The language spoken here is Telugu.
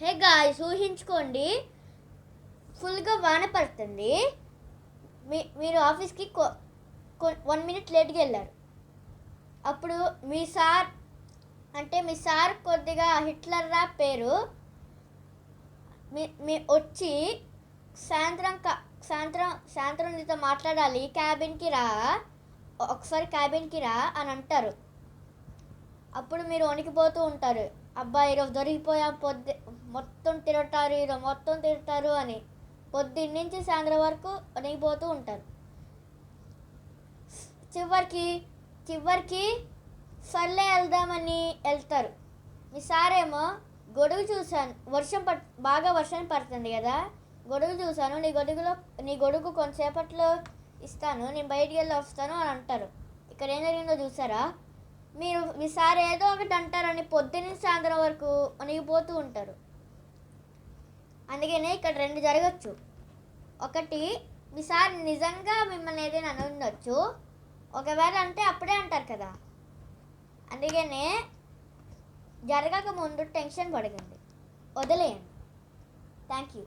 హే గాయస్ ఊహించుకోండి ఫుల్గా వాన పడుతుంది. మీ మీరు ఆఫీస్కి వన్ మినిట్ లేట్గా వెళ్ళారు. అప్పుడు మీ సార్ అంటే మీ సార్ కొద్దిగా హిట్లర్ రా పేరు. మీ మీ వచ్చి సాయంత్రం క- సాయంత్రం సాయంత్రం నీతో మాట్లాడాలి. క్యాబిన్కి రా. ఒకసారి క్యాబిన్కి రా అని అంటారు. అప్పుడు మీరు వణికిపోతూ ఉంటారు. అబ్బాయి ఈరోజు దొరికిపోయాం పొద్దు మొత్తం తిరగటారు ఈరోజు మొత్తం తిరుగుతారు అని పొద్దున్న నుంచి సాయంత్రం వరకు వణికిపోతూ ఉంటారు. చివరికి చివరికి సర్లే వెళ్దామని వెళ్తారు. మీ సారేమో గొడుగు చూశాను వర్షం పట్ బాగా వర్షం పడుతుంది కదా గొడుగు చూశాను నీ గొడుగులో నీ గొడుగు కొంతసేపట్లో ఇస్తాను నేను బయటికి వెళ్ళి వస్తాను అని అంటారు. ఇక్కడ ఏం జరిగిందో చూసారా మీరు మీ సార్ ఏదో ఒకటి అంటారని పొద్దున్న సాయంత్రం వరకు వణిగిపోతూ ఉంటారు. అందుకనే ఇక్కడ రెండు జరగచ్చు. ఒకటి మీ సార్ నిజంగా మిమ్మల్ని ఏదైనా అని ఉండొచ్చు ఒకవేళ అంటే అప్పుడే అంటారు కదా. అందుకనే జరగక ముందు టెన్షన్ పడకండి. వదిలేయండి. Thank you.